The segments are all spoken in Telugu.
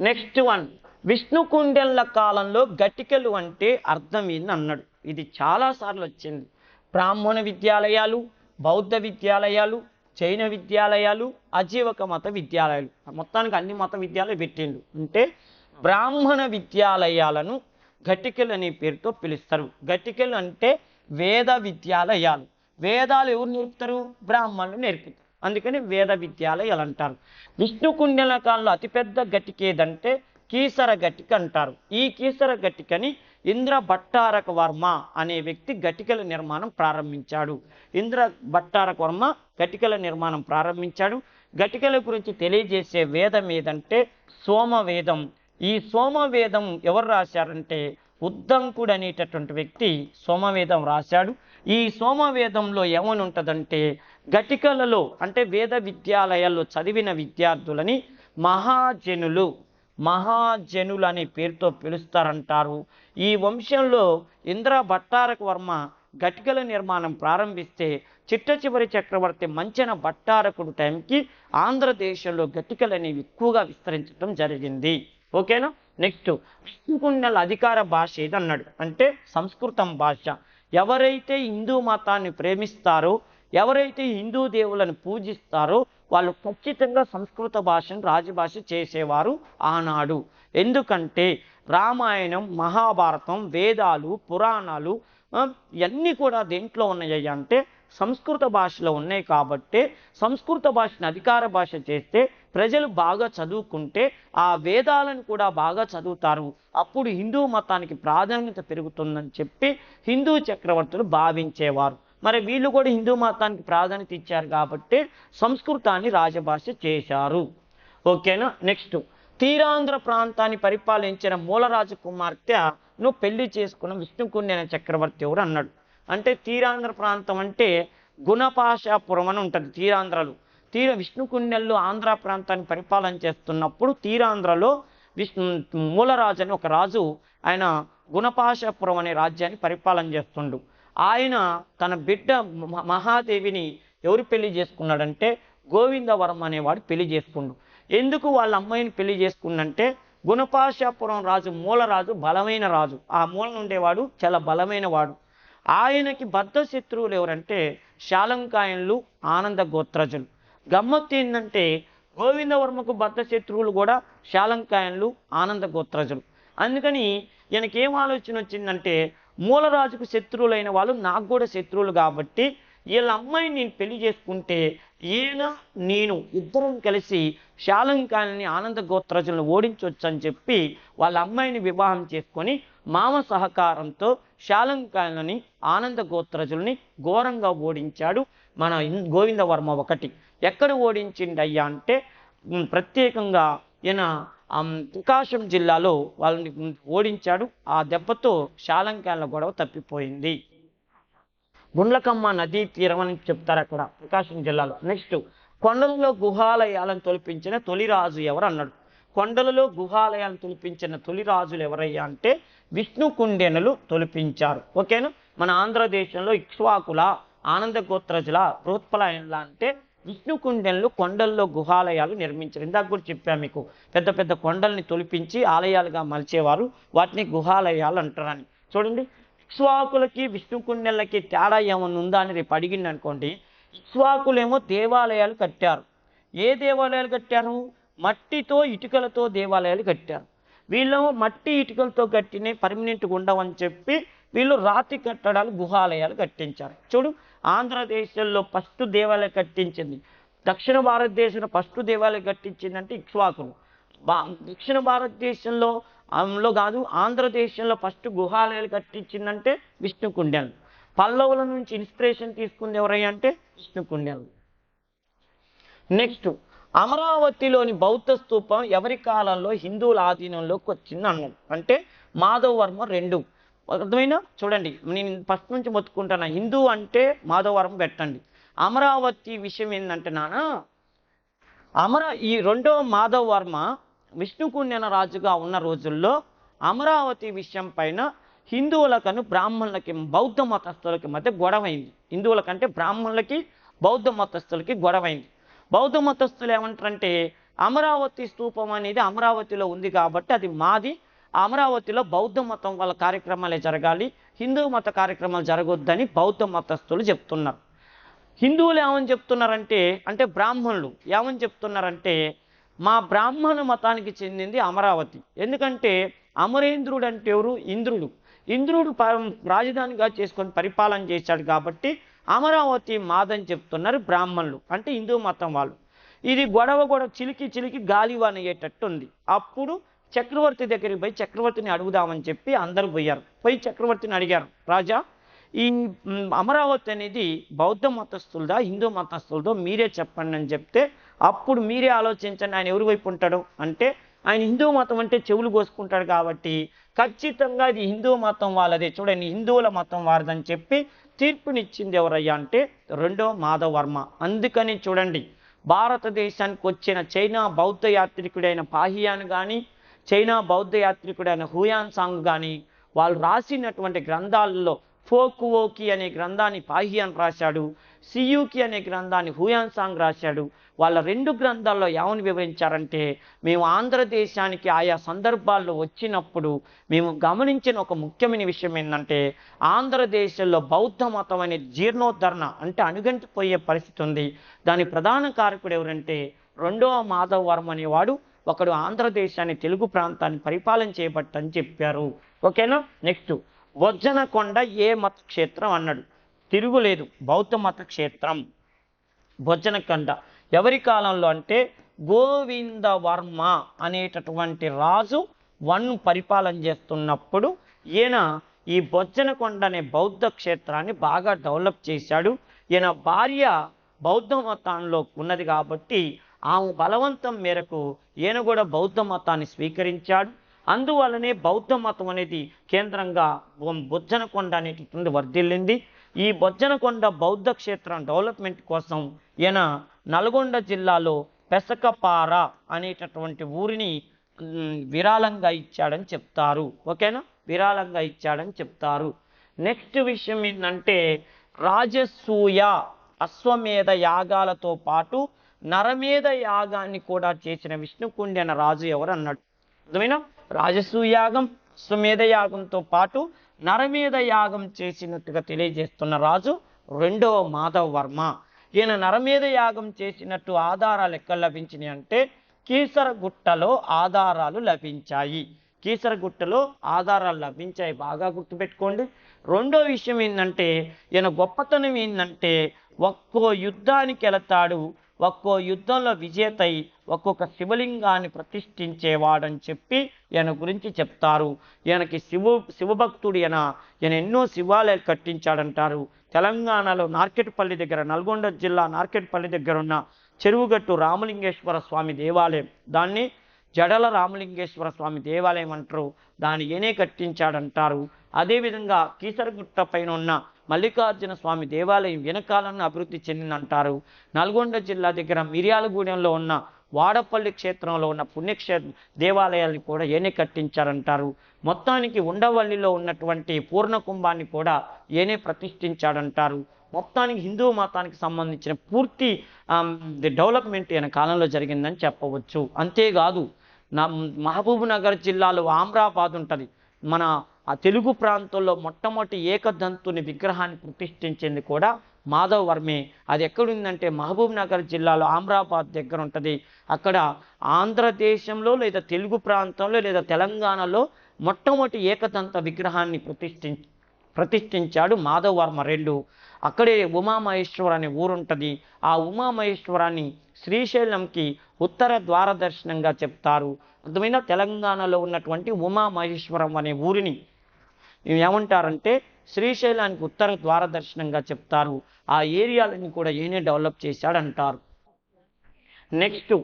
నెక్స్ట్ వన్ విష్ణుకుండెన్ల కాలంలో గటికలు అంటే అర్థం ఏంది అన్నాడు ఇది చాలాసార్లు వచ్చింది బ్రాహ్మణ విద్యాలయాలు బౌద్ధ విద్యాలయాలు జైన విద్యాలయాలు అజీవక మత విద్యాలయాలు మొత్తానికి అన్ని మత విద్యాలయాలు పెట్టిండు అంటే బ్రాహ్మణ విద్యాలయాలను ఘటికలు అనే పేరుతో పిలుస్తారు ఘటికలు అంటే వేద విద్యాలయాలు వేదాలు ఎవరు నేర్పుతారు బ్రాహ్మణులు నేర్పుతారు అందుకని వేద విద్యాలయాలు అంటారు. విష్ణు కుండలకాల్లో అతిపెద్ద గటికేదంటే కీసర గట్టిక అంటారు. ఈ కీసర గట్టికని ఇంద్ర భట్టారక వర్మ అనే వ్యక్తి గటికల నిర్మాణం ప్రారంభించాడు. ఇంద్ర భట్టారక వర్మ గటికల నిర్మాణం ప్రారంభించాడు. గటికల గురించి తెలియజేసే వేదం ఏదంటే సోమవేదం. ఈ సోమవేదం ఎవరు రాశారంటే ఉద్దంకుడు అనేటటువంటి వ్యక్తి సోమవేదం రాశాడు. ఈ సోమవేదంలో ఏమని ఉంటుందంటే గటికలలో అంటే వేద విద్యాలయాల్లో చదివిన విద్యార్థులని మహాజనులు మహాజనులు అనే పేరుతో పిలుస్తారంటారు. ఈ వంశంలో ఇంద్ర భట్టారక వర్మ గటికల నిర్మాణం ప్రారంభిస్తే చిట్ట చివరి చక్రవర్తి మంచన భట్టారకుడు టైంకి ఆంధ్రదేశంలో ఘటికలు అనేవి ఎక్కువగా విస్తరించడం జరిగింది. ఓకేనా? నెక్స్ట్ విష్ణుకుండల అధికార భాష ఏదన్నాడు? అంటే సంస్కృతం భాష. ఎవరైతే హిందూ మతాన్ని ప్రేమిస్తారో ఎవరైతే హిందూ దేవులను పూజిస్తారో వాళ్ళు ఖచ్చితంగా సంస్కృత భాషను రాజభాష చేసేవారు ఆనాడు. ఎందుకంటే రామాయణం మహాభారతం వేదాలు పురాణాలు ఇవన్నీ కూడా దేంట్లో ఉన్నాయి అంటే సంస్కృత భాషలో ఉన్నాయి కాబట్టి సంస్కృత భాషను అధికార భాష చేస్తే ప్రజలు బాగా చదువుకుంటే ఆ వేదాలను కూడా బాగా చదువుతారు. అప్పుడు హిందూ మతానికి ప్రాధాన్యత పెరుగుతుందని చెప్పి హిందూ చక్రవర్తులు భావించేవారు. మరి వీళ్ళు కూడా హిందూ మతానికి ప్రాధాన్యత ఇచ్చారు కాబట్టి సంస్కృతాన్ని రాజభాష చేశారు. ఓకేనా? నెక్స్ట్. తీరాంధ్ర ప్రాంతాన్ని పరిపాలించిన మూలరాజు కుమార్తె నువ్వు పెళ్ళి చేసుకున్న విష్ణుకుండెన చక్రవర్తి ఎవరు అన్నాడు. అంటే తీరాంధ్ర ప్రాంతం అంటే గుణపాషాపురం అని ఉంటుంది తీరాంధ్రలో. తీర విష్ణుకుండెల్లో ఆంధ్ర ప్రాంతాన్ని పరిపాలన చేస్తున్నప్పుడు తీరాంధ్రలో విష్ణు మూలరాజు అని ఒక రాజు ఆయన గుణపాషపురం అనే రాజ్యాన్ని పరిపాలన చేస్తుండు. ఆయన తన బిడ్డ మహాదేవిని ఎవరు పెళ్ళి చేసుకున్నాడంటే గోవిందవరం అనేవాడు పెళ్ళి చేసుకుండు. ఎందుకు వాళ్ళ అమ్మాయిని పెళ్ళి చేసుకుండంటే గుణపాశాపురం రాజు మూలరాజు బలమైన రాజు. ఆ మూలన ఉండేవాడు చాలా బలమైన వాడు. ఆయనకి బద్ధ శత్రువులు ఎవరంటే శాలంకాయన్లు ఆనంద గోత్రజులు. గమ్మత్తు ఏంటంటే గోవిందవర్మకు బద్ధ శత్రువులు కూడా శాలంకాయన్లు ఆనంద గోత్రజులు. అందుకని ఈయనకి ఏం ఆలోచన వచ్చిందంటే మూలరాజుకు శత్రువులైన వాళ్ళు నాకు కూడా శత్రువులు కాబట్టి వీళ్ళ అమ్మాయిని నేను పెళ్ళి చేసుకుంటే ఈయన నేను ఇద్దరం కలిసి శాలంకాలని ఆనంద గోత్రజులను ఓడించవచ్చు అని చెప్పి వాళ్ళ అమ్మాయిని వివాహం చేసుకొని మామ సహకారంతో శాలంకాలని ఆనంద గోత్రజుల్ని ఘోరంగా ఓడించాడు మన గోవిందవర్మ ఒకటి. ఎక్కడ ఓడించిండయ్యా అంటే ప్రత్యేకంగా ఈయన ప్రకాశం జిల్లాలో వాళ్ళని ఓడించాడు. ఆ దెబ్బతో శాలంకాయల గొడవ తప్పిపోయింది. గుండ్లకమ్మ నదీ తీరం అని చెప్తారు అక్కడ ప్రకాశం జిల్లాలో. నెక్స్ట్ కొండలలో గుహాలయాలను తొలిపించిన తొలి రాజు ఎవరు అన్నాడు కొండలలో గుహాలయాలను తొలిపించిన తొలి రాజులు ఎవరయ్యా అంటే విష్ణు కుండెనలు తొలిపించారు. ఓకేనా? మన ఆంధ్రదేశంలో ఇక్ష్వాకుల ఆనంద గోత్రజుల బృహత్పలాయనల అంటే విష్ణుకుండంలో కొండల్లో గుహాలయాలు నిర్మించారు. ఇందాక కూడా చెప్పాను మీకు పెద్ద పెద్ద కొండల్ని తొలిపించి ఆలయాలుగా మలిచేవారు వాటిని గుహాలయాలు అంటారని. చూడండి ఇక్ష్వాకులకి విష్ణుకుండలకి తేడా ఏమైనా ఉందా అని రేపు అడిగింది అనుకోండి ఇక్ష్వాకులేమో దేవాలయాలు కట్టారు. ఏ దేవాలయాలు కట్టారు? మట్టితో ఇటుకలతో దేవాలయాలు కట్టారు. వీళ్ళు మట్టి ఇటుకలతో కట్టిన పర్మనెంట్గా ఉండవని చెప్పి వీళ్ళు రాతి కట్టడాలు గుహాలయాలు కట్టించారు. చూడు ఆంధ్రదేశంలో ఫస్ట్ దేవాలయం కట్టించింది. దక్షిణ భారతదేశంలో ఫస్ట్ దేవాలయం కట్టించిందంటే ఇక్ష్వాకులు. దక్షిణ భారతదేశంలో లో కాదు ఆంధ్రదేశంలో ఫస్ట్ గుహాలయాలు కట్టించిందంటే విష్ణుకుండలు. పల్లవుల నుంచి ఇన్స్పిరేషన్ తీసుకుంది ఎవరయ్యా అంటే విష్ణు నెక్స్ట్ అమరావతిలోని బౌద్ధ స్తూపం ఎవరి కాలంలో హిందువుల ఆధీనంలోకి వచ్చింది అన్నాడు అంటే మాధవ వర్మ రెండు. అర్థమైనా చూడండి నేను ఫస్ట్ నుంచి మొత్తుకుంటాను. హిందూ అంటే మాధవరం పెట్టండి. అమరావతి విషయం ఏంటంటే నాన్న అమర ఈ రెండవ మాధవ వర్మ విష్ణుకుండెన రాజుగా ఉన్న రోజుల్లో అమరావతి విషయం పైన హిందువులకను బ్రాహ్మణులకి బౌద్ధ మతస్థులకి మధ్య గొడవైంది. హిందువులకంటే బ్రాహ్మణులకి బౌద్ధ మతస్థులకి గొడవైంది. బౌద్ధ మతస్థులు ఏమంటారంటే అమరావతి స్తూపం అనేది అమరావతిలో ఉంది కాబట్టి అది మాది అమరావతిలో బౌద్ధ మతం వాళ్ళ కార్యక్రమాలే జరగాలి హిందూ మత కార్యక్రమాలు జరగొద్దని బౌద్ధ మతస్థులు చెప్తున్నారు. హిందువులు ఏమని చెప్తున్నారంటే అంటే బ్రాహ్మణులు ఏమని చెప్తున్నారంటే మా బ్రాహ్మణ మతానికి చెందింది అమరావతి. ఎందుకంటే అమరేంద్రుడు అంటే ఎవరు? ఇంద్రుడు. ఇంద్రుడు ప- రాజధానిగా చేసుకొని పరిపాలన చేశాడు కాబట్టి అమరావతి మాదని చెప్తున్నారు బ్రాహ్మణులు అంటే హిందూ మతం వాళ్ళు. ఇది గొడవ గొడవ చిలికి చిలికి గాలివాన అయ్యేటట్టు ఉంది అప్పుడు చక్రవర్తి దగ్గరికి పోయి చక్రవర్తిని అడుగుదామని చెప్పి అందరూ పోయారు. పోయి చక్రవర్తిని అడిగారు రాజా ఈ అమరావతి అనేది బౌద్ధ మతస్థులదా హిందూ మతస్థులదో మీరే చెప్పండి అని చెప్తే అప్పుడు మీరే ఆలోచించండి ఆయన ఎవరి వైపు ఉంటాడు? అంటే ఆయన హిందూ మతం అంటే చెవులు కోసుకుంటాడు కాబట్టి ఖచ్చితంగా ఇది హిందూ మతం వాళ్ళదే. చూడండి హిందువుల మతం వారిదని చెప్పి తీర్పునిచ్చింది ఎవరయ్యా అంటే రెండో మాధవర్మ. అందుకని చూడండి భారతదేశానికి వచ్చిన చైనా బౌద్ధ యాత్రికుడైన పాహియాన్ కానీ చైనా బౌద్ధ యాత్రికుడైన హుయాన్ సాంగ్ కానీ వాళ్ళు రాసినటువంటి గ్రంథాలలో ఫోకువోకి అనే గ్రంథాన్ని పాహియాన్ రాశాడు సియూకి అనే గ్రంథాన్ని హుయాన్ సాంగ్ రాశాడు. వాళ్ళ రెండు గ్రంథాల్లో ఏమని వివరించారంటే మేము ఆంధ్రదేశానికి ఆయా సందర్భాల్లో వచ్చినప్పుడు మేము గమనించిన ఒక ముఖ్యమైన విషయం ఏంటంటే ఆంధ్రదేశంలో బౌద్ధ మతం అనే జీర్ణోద్ధరణ అంటే అణుగంటిపోయే పరిస్థితి ఉంది. దాని ప్రధాన కారకుడు ఎవరంటే రెండవ మాధవ వర్మ అనేవాడు. ఒకడు ఆంధ్రదేశాన్ని తెలుగు ప్రాంతాన్ని పరిపాలన చేయబట్టని చెప్పారు. ఓకేనా? నెక్స్ట్. బొజ్జనకొండ ఏ మత క్షేత్రం అన్నాడు తిరుగులేదు బౌద్ధ మత క్షేత్రం బొజ్జనకొండ ఎవరి కాలంలో అంటే గోవింద వర్మ అనేటటువంటి రాజు వన్ పరిపాలన చేస్తున్నప్పుడు ఈయన ఈ బొజ్జనకొండ అనే బౌద్ధ క్షేత్రాన్ని బాగా డెవలప్ చేశాడు. ఈయన భార్య బౌద్ధ మతంలో ఉన్నది కాబట్టి ఆమె బలవంతం మేరకు ఈయన కూడా బౌద్ధ మతాన్ని స్వీకరించాడు. అందువలనే బౌద్ధ మతం అనేది కేంద్రంగా బుజ్జనకొండ బొజ్జనకొండ అనేటటువంటి వర్ధిల్లింది. ఈ బొజ్జనకొండ బౌద్ధ క్షేత్రం డెవలప్మెంట్ కోసం ఈయన నల్గొండ జిల్లాలో పెసకపార అనేటటువంటి ఊరిని విరాళంగా ఇచ్చాడని చెప్తారు. ఓకేనా? విరాళంగా ఇచ్చాడని చెప్తారు. నెక్స్ట్ విషయం ఏంటంటే రాజసూయ అశ్వమేధ యాగాలతో పాటు నరమేధ యాగాన్ని కూడా చేసిన విష్ణుకుండి అన్న రాజు ఎవరు అన్నాడు? అర్థమైనా? రాజసూయాగం అశ్వమేధ యాగంతో పాటు నరమేధ యాగం చేసినట్టుగా తెలియజేస్తున్న రాజు రెండవ మాధవ వర్మ ఈయన నరమేధ యాగం చేసినట్టు ఆధారాలు ఎక్కడ లభించినాయి అంటే కీసరగుట్టలో ఆధారాలు లభించాయి. కీసరగుట్టలో ఆధారాలు లభించాయి. బాగా గుర్తుపెట్టుకోండి. రెండో విషయం ఏంటంటే ఈయన గొప్పతనం ఏంటంటే ఒక్కో యుద్ధానికి వెళతాడు ఒక్కో యుద్ధంలో విజేతై ఒక్కొక్క శివలింగాన్ని ప్రతిష్ఠించేవాడని చెప్పి ఈయన గురించి చెప్తారు. ఈయనకి శివ శివభక్తుడు ఈయన ఈయన ఎన్నో శివాలయాలు కట్టించాడంటారు. తెలంగాణలో నార్కెట్పల్లి దగ్గర నల్గొండ జిల్లా నార్కెట్పల్లి దగ్గర ఉన్న చెరువుగట్టు రామలింగేశ్వర స్వామి దేవాలయం. దాన్ని జడల రామలింగేశ్వర స్వామి దేవాలయం అంటారు. దాన్ని ఏనే కట్టించాడంటారు. అదేవిధంగా కీసరగుట్ట పైన ఉన్న మల్లికార్జున స్వామి దేవాలయం వెనకాలను అభివృద్ధి చెందిందంటారు. నల్గొండ జిల్లా దగ్గర మిర్యాలగూడెంలో ఉన్న వాడపల్లి క్షేత్రంలో ఉన్న పుణ్యక్షేత్ర దేవాలయాల్ని కూడా ఏనే కట్టించారంటారు. మొత్తానికి ఉండవల్లిలో ఉన్నటువంటి పూర్ణకుంభాన్ని కూడా ఏనే ప్రతిష్ఠించాడంటారు. మొత్తానికి హిందూ మతానికి సంబంధించిన పూర్తి డెవలప్మెంట్ ఈయన కాలంలో జరిగిందని చెప్పవచ్చు. అంతేకాదు నా మహబూబ్ నగర్ జిల్లాలో ఆమ్రాబాద్ ఉంటుంది మన ఆ తెలుగు ప్రాంతంలో మొట్టమొదటి ఏకదంతుని విగ్రహాన్ని ప్రతిష్ఠించింది కూడా మాధవ్ వర్మే. అది ఎక్కడుందంటే మహబూబ్ నగర్ జిల్లాలో ఆమ్రాబాద్ దగ్గర ఉంటుంది. అక్కడ ఆంధ్రదేశంలో లేదా తెలుగు ప్రాంతంలో లేదా తెలంగాణలో మొట్టమొదటి ఏకదంత విగ్రహాన్ని ప్రతిష్ఠి ప్రతిష్ఠించాడు మాధవ్ వర్మ రెండు. అక్కడే ఉమామహేశ్వర అనే ఊరుంటుంది. ఆ ఉమామహేశ్వరాన్ని శ్రీశైలంకి ఉత్తర ద్వారదర్శనంగా చెప్తారు. అర్థమైన తెలంగాణలో ఉన్నటువంటి ఉమామహేశ్వరం అనే ఊరిని ఏమంటారంటే శ్రీశైలానికి ఉత్తర ద్వారదర్శనంగా చెప్తారు. ఆ ఏరియాలని కూడా ఈయనే డెవలప్ చేశాడంటారు. నెక్స్ట్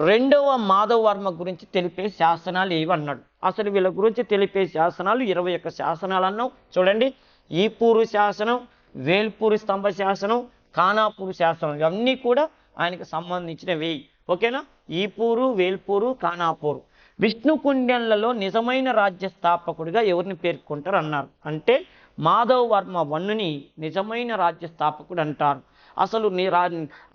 రెండవ మాధవ వర్మ గురించి తెలిపే శాసనాలు ఏవన్నాడు? అసలు వీళ్ళ గురించి తెలిపే శాసనాలు ఇరవై ఒక్క శాసనాలు అన్నాం చూడండి ఈపూరు శాసనం వేల్పూరి స్తంభ శాసనం కానాపూరు శాసనం ఇవన్నీ కూడా ఆయనకు సంబంధించినవి. ఓకేనా? ఈపూరు వేల్పూరు కానాపూరు విష్ణుకుండ్యంలలో నిజమైన రాజ్య స్థాపకుడిగా ఎవరిని పేర్కొంటారు అన్నారు అంటే మాధవ్ వర్మ వన్నుని నిజమైన రాజ్య స్థాపకుడు అంటారు. అసలు నీ రా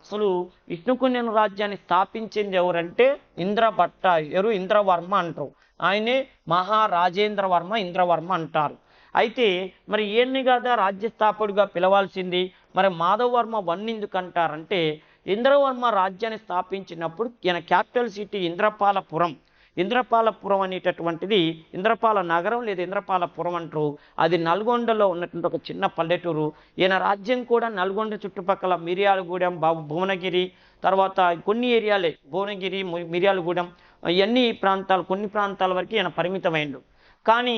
అసలు విష్ణుకుండ్యం రాజ్యాన్ని స్థాపించింది ఎవరంటే ఇంద్రభట్ట ఎవరు ఇంద్రవర్మ అంటారు. ఆయనే మహారాజేంద్రవర్మ ఇంద్రవర్మ అంటారు. అయితే మరి ఈయన్ని కదా రాజ్యస్థాపకుడిగా పిలవాల్సింది. మరి మాధవవర్మ వన్ ఎందుకు అంటారంటే ఇంద్రవర్మ రాజ్యాన్ని స్థాపించినప్పుడు ఈయన క్యాపిటల్ సిటీ ఇంద్రపాలపురం. ఇంద్రపాలపురం అనేటటువంటిది ఇంద్రపాల నగరం లేదా ఇంద్రపాలపురం అంటారు. అది నల్గొండలో ఉన్నటువంటి ఒక చిన్న పల్లెటూరు. ఈయన రాజ్యం కూడా నల్గొండ చుట్టుపక్కల మిర్యాలగూడెం బాబు భువనగిరి తర్వాత కొన్ని ఏరియాలే భువనగిరి మిరియాలగూడెం మిర్యాలగూడెం ఇవన్నీ ప్రాంతాలు కొన్ని ప్రాంతాల వరకు ఈయన పరిమితమైండు. కానీ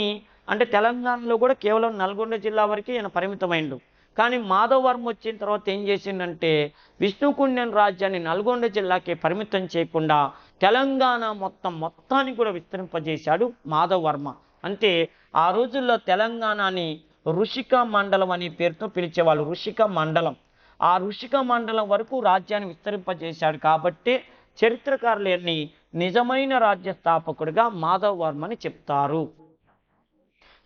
అంటే తెలంగాణలో కూడా కేవలం నల్గొండ జిల్లా వరకు ఈయన పరిమితమైండు. కానీ మాధవవర్మ వచ్చిన తర్వాత ఏం చేసిండంటే విష్ణుకుండెన్ రాజ్యాన్ని నల్గొండ జిల్లాకే పరిమితం చేయకుండా తెలంగాణ మొత్తం మొత్తాన్ని కూడా విస్తరింపజేశాడు మాధవవర్మ. అంటే ఆ రోజుల్లో తెలంగాణని ఋషిక మండలం అనే పేరుతో పిలిచేవాళ్ళు ఋషిక మండలం. ఆ ఋషిక మండలం వరకు రాజ్యాన్ని విస్తరింపజేశాడు కాబట్టి చరిత్రకారులని నిజమైన రాజ్య స్థాపకుడిగా మాధవవర్మని చెప్తారు.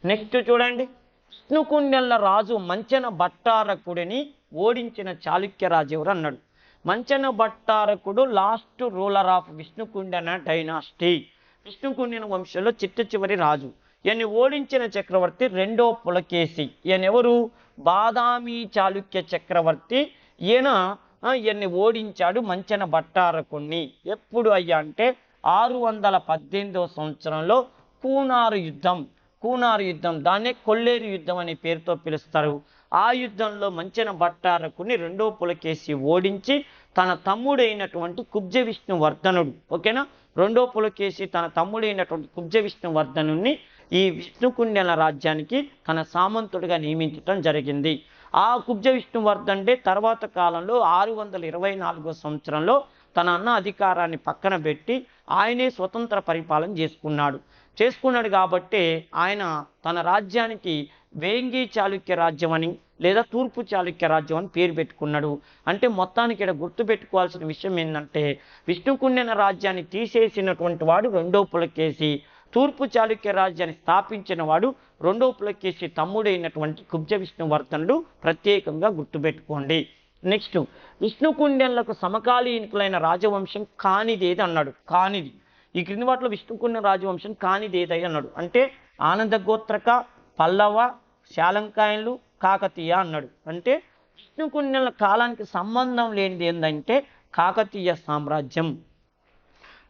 నెక్స్ట్ చూడండి. విష్ణుకుండెల్ల రాజు మంచన భట్టారకుడిని ఓడించిన చాళుక్య రాజు ఎవరు అన్నాడు Manchana భట్టారకుడు last ruler of Vishnukundina dynasty. Vishnukundina వంశంలో చిట్ట చివరి రాజు. ఈయన్ని ఓడించిన చక్రవర్తి రెండో పులకేసి ఈయన ఎవరు బాదామి చాళుక్య చక్రవర్తి. ఈయన ఈయన్ని ఓడించాడు మంచన భట్టారకుణ్ణి. ఎప్పుడు అయ్యా అంటే ఆరు వందల పద్దెనిమిదవ సంవత్సరంలో కూనారు యుద్ధం. కూనారు యుద్ధం. దాన్నే కొల్లేరు యుద్ధం అనే పేరుతో పిలుస్తారు. ఆ యుద్ధంలో మంచన భట్టారకుని రెండో పులకేసి ఓడించి తన తమ్ముడైనటువంటి కుబ్జ విష్ణువర్ధనుడు ఓకేనా? రెండో పులకేసి తన తమ్ముడైనటువంటి కుబ్జ విష్ణువర్ధనుని ఈ విష్ణుకుండెల రాజ్యానికి తన సామంతుడిగా నియమించటం జరిగింది. ఆ కుబ్జ విష్ణువర్ధనుడే తర్వాత కాలంలో ఆరు వందల ఇరవై నాలుగో సంవత్సరంలో తన అన్న అధికారాన్ని పక్కన పెట్టి ఆయనే స్వతంత్ర పరిపాలన చేసుకున్నాడు. చేసుకున్నాడు కాబట్టి ఆయన తన రాజ్యానికి వేంగి చాళుక్య రాజ్యం అని లేదా తూర్పు చాళుక్య రాజ్యం అని పేరు పెట్టుకున్నాడు. అంటే మొత్తానికి ఇక్కడ గుర్తుపెట్టుకోవాల్సిన విషయం ఏంటంటే విష్ణుకుండెన రాజ్యాన్ని తీసేసినటువంటి వాడు రెండో పులకేసి తూర్పు చాళుక్య రాజ్యాన్ని స్థాపించిన వాడు రెండో పులకేసి తమ్ముడైనటువంటి కుబ్జ విష్ణువర్ధనుడు ప్రత్యేకంగా గుర్తుపెట్టుకోండి నెక్స్ట్ విష్ణుకుండెన్లకు సమకాలీనకులైన రాజవంశం కానిదేది అన్నాడు. కానిది. ఈ క్రింది వాటిలో విష్ణుకుండ రాజవంశం కానిదేదై అన్నాడు. అంటే ఆనంద గోత్రక పల్లవ శాలంకాయలు కాకతీయ అన్నాడు. అంటే విష్ణుకుండెల కాలానికి సంబంధం లేనిది ఏంటంటే కాకతీయ సామ్రాజ్యం.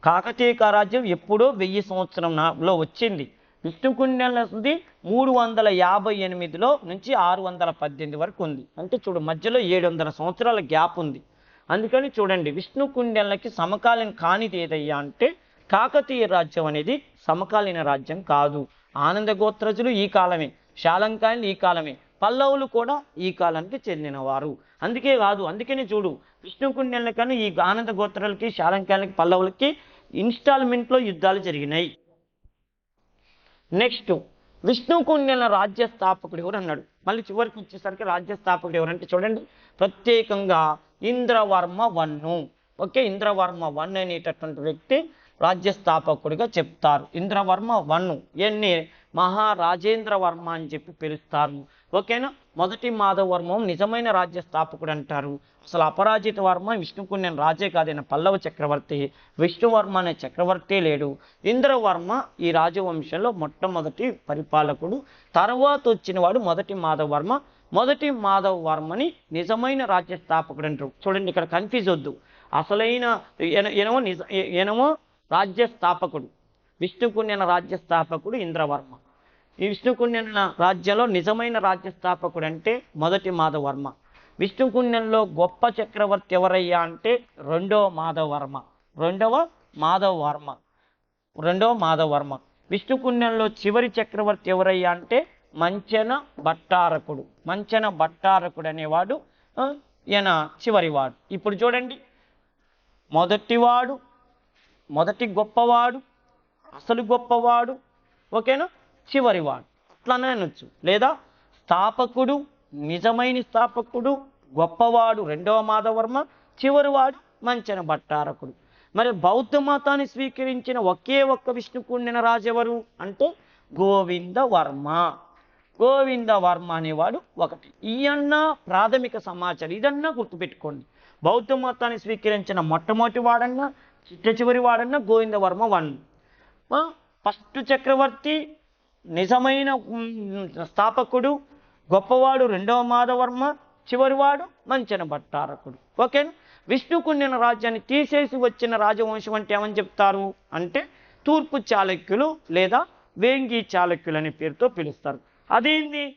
కాకతీయ రాజ్యం ఎప్పుడో వెయ్యి సంవత్సరం లో వచ్చింది. విష్ణుకుండెలది మూడు వందల యాభై ఎనిమిదిలో నుంచి ఆరు వందల పద్దెనిమిది వరకు ఉంది. అంటే చూడు మధ్యలో ఏడు వందల సంవత్సరాల గ్యాప్ ఉంది. అందుకని చూడండి విష్ణుకుండెలకి సమకాలీన కానిది ఏదయ్యా అంటే కాకతీయ రాజ్యం అనేది సమకాలీన రాజ్యం కాదు. ఆనంద గోత్రజులు ఈ కాలమే. శాలంకాయలు ఈ కాలమే. పల్లవులు కూడా ఈ కాలానికి చెందినవారు. అందుకే కాదు అందుకని చూడు విష్ణుకుండెలకని ఈ ఆనంద గోత్రాలకి శాలంకాయలకి పల్లవులకి ఇన్స్టాల్మెంట్లో యుద్ధాలు జరిగినాయి. నెక్స్ట్ విష్ణుకుండెల రాజ్య స్థాపకుడు ఎవరు అన్నాడు? మళ్ళీ చివరికి వచ్చేసరికి రాజ్య స్థాపకుడు ఎవరంటే చూడండి ప్రత్యేకంగా Indravarma one. Okay Indravarma one అనేటటువంటి వ్యక్తి రాజ్య స్థాపకుడిగా చెప్తారు. ఇంద్రవర్మ వన్ను. ఎన్ని? మహారాజేంద్రవర్మ అని చెప్పి పిలుస్తారు. ఓకేనా? మొదటి మాధవ వర్మం నిజమైన రాజ్య స్థాపకుడు అంటారు. అసలు అపరాజిత వర్మ విష్ణుకుండెన రాజే కాదైన పల్లవ చక్రవర్తి. విష్ణువర్మ అనే చక్రవర్తి లేడు. ఇంద్రవర్మ ఈ రాజవంశంలో మొట్టమొదటి పరిపాలకుడు. తర్వాత వచ్చినవాడు మొదటి మాధవర్మ మొదటి మాధవ వర్మని నిజమైన రాజ్య స్థాపకుడు అంటారు. చూడండి ఇక్కడ కన్ఫ్యూజ్ వద్దు. అసలైన ఈయన- నిజ ఈ- రాజ్య స్థాపకుడు. విష్ణుకుండెన రాజ్య స్థాపకుడు ఇంద్రవర్మ. ఈ విష్ణుకుండెన రాజ్యంలో నిజమైన రాజ్య స్థాపకుడు అంటే మొదటి మాధవర్మ. విష్ణుకుండెంలో గొప్ప చక్రవర్తి ఎవరయ్యా అంటే రెండవ మాధవర్మ. రెండవ మాధవర్మ. రెండవ మాధవర్మ. విష్ణుకుండెంలో చివరి చక్రవర్తి ఎవరయ్యా అంటే మంచన భట్టారకుడు. మంచెన భట్టారకుడు అనేవాడు ఈయన చివరివాడు. ఇప్పుడు చూడండి. మొదటివాడు మొదటి గొప్పవాడు అసలు గొప్పవాడు. ఓకేనా? చివరివాడు అట్లానే అనొచ్చు. లేదా స్థాపకుడు నిజమైన స్థాపకుడు గొప్పవాడు రెండవ మాధవర్మ చివరివాడు మంచన భట్టారకుడు. మరి బౌద్ధ మతాన్ని స్వీకరించిన ఒకే ఒక్క విష్ణుకుండిన రాజెవరు? అంటే గోవింద వర్మ. గోవింద వర్మ అనేవాడు ఒకటి. ఈయన్న ప్రాథమిక సమాచారం. ఇదన్నా గుర్తుపెట్టుకోండి. బౌద్ధ మతాన్ని స్వీకరించిన మొట్టమొదటి వాడన్నా చిట్ట చివరి వాడన్నా గోవింద వర్మ వన్. ఫస్ట్ చక్రవర్తి నిజమైన స్థాపకుడు గొప్పవాడు రెండవ మాధవర్మ చివరివాడు మంచన భట్టారకుడు. ఓకేనా విష్ణుకుండిన రాజ్యాన్ని తీసేసి వచ్చిన రాజవంశం అంటే ఏమని చెప్తారు? అంటే తూర్పు చాళుక్యులు లేదా వేంగి చాళుక్యులు అనే పేరుతో పిలుస్తారు. అదేంది?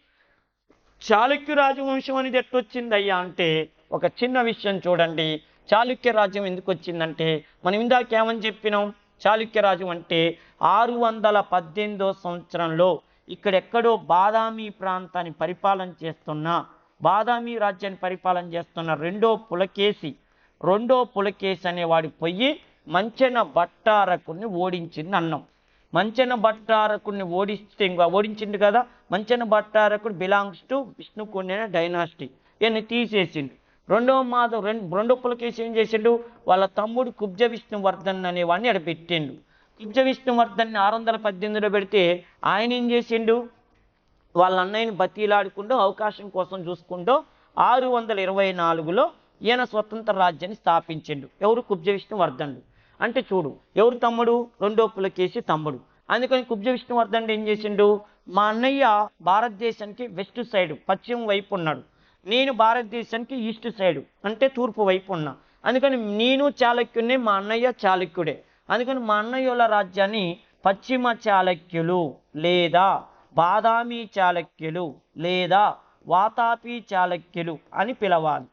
చాళుక్య రాజవంశం అనేది ఎట్టొచ్చింది అయ్యా అంటే ఒక చిన్న విషయం చూడండి. చాళుక్య రాజ్యం ఎందుకు వచ్చిందంటే మనం ఇందాక ఏమని చెప్పినాం? చాళుక్యరాజు అంటే ఆరు వందల పద్దెనిమిదో సంవత్సరంలో ఇక్కడెక్కడో బాదామి ప్రాంతాన్ని పరిపాలన చేస్తున్న బాదామి రాజ్యాన్ని పరిపాలన చేస్తున్న రెండో పులకేసి రెండో పులకేసి అనేవాడి పొయ్యి మంచెన భట్టారకుని ఓడించింది అన్నం. మంచెన భట్టారకుడిని ఓడిస్తే ఇంకా ఓడించింది కదా మంచెన భట్టారకుడు బిలాంగ్స్ టు విష్ణుకుని డైనాసిటీ. ఈయన్ని తీసేసిండు. రెండవ మాధవ్ రెండు రెండో పులకేసి ఏం చేసిండు? వాళ్ళ తమ్ముడు కుబ్జ విష్ణువర్ధన్ అనేవాడిని అక్కడ పెట్టిండు. కుబ్జ విష్ణువర్ధన్ని ఆరు వందల పద్దెనిమిదిలో పెడితే ఆయన ఏం చేసిండు? వాళ్ళ అన్నయ్యని బతీలాడుకుంటూ అవకాశం కోసం చూసుకుంటూ ఆరు వందల ఇరవై నాలుగులో ఈయన స్వతంత్ర రాజ్యాన్ని స్థాపించిండు. ఎవరు? కుబ్జ విష్ణువర్ధనుడు. అంటే చూడు ఎవరు తమ్ముడు? రెండో పులకేసి తమ్ముడు. అందుకని కుబ్జ విష్ణువర్ధనుడు ఏం చేసిండు? మా అన్నయ్య భారతదేశానికి వెస్ట్ సైడ్ పశ్చిమ వైపు ఉన్నాడు. నేను భారతదేశానికి ఈస్ట్ సైడ్ అంటే తూర్పు వైపు ఉన్నా. అందుకని నేను చాళుక్యుడినే మా అన్నయ్య చాళుక్యుడే. అందుకని మా అన్నయ్యల రాజ్యాన్ని పశ్చిమ చాళుక్యులు లేదా బాదామి చాళుక్యులు లేదా వాతాపి చాళక్యులు అని పిలవాలి.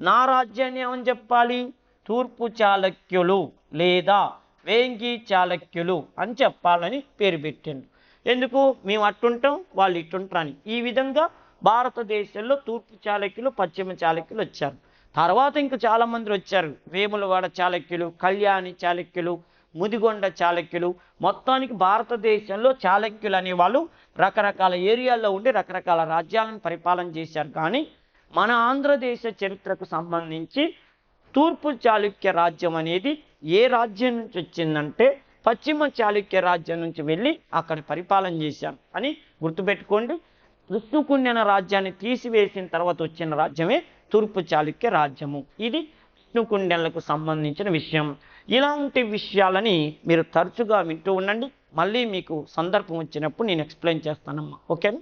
నా రాజ్యాన్ని ఏమని చెప్పాలి? తూర్పు చాళుక్యులు లేదా వేంగి చాళక్యులు అని చెప్పాలని పేరు పెట్టిండు. ఎందుకు? మేము అట్టుంటాం వాళ్ళు ఇట్టుంటారని. ఈ విధంగా భారతదేశంలో తూర్పు చాళుక్యులు పశ్చిమ చాళుక్యులు వచ్చారు. తర్వాత ఇంకా చాలామంది వచ్చారు. వేములవాడ చాళుక్యులు కళ్యాణి చాళుక్యులు ముదిగొండ చాళుక్యులు. మొత్తానికి భారతదేశంలో చాళుక్యులు అనేవాళ్ళు రకరకాల ఏరియాల్లో ఉండి రకరకాల రాజ్యాలను పరిపాలన చేశారు. కానీ మన ఆంధ్రదేశ చరిత్రకు సంబంధించి తూర్పు చాళుక్య రాజ్యం అనేది ఏ రాజ్యం నుంచి వచ్చిందంటే పశ్చిమ చాళుక్య రాజ్యం నుంచి వెళ్ళి అక్కడ పరిపాలన చేశారు అని గుర్తుపెట్టుకోండి. విష్ణుకుండిన రాజ్యాన్ని తీసివేసిన తర్వాత వచ్చిన రాజ్యమే తూర్పు చాళుక్య రాజ్యము. ఇది విష్ణుకుండలకు సంబంధించిన విషయం. ఇలాంటి విషయాలని మీరు తరచుగా వింటూ ఉండండి. మళ్ళీ మీకు సందర్భం వచ్చినప్పుడు నేను ఎక్స్ప్లెయిన్ చేస్తానమ్మా. ఓకేనా?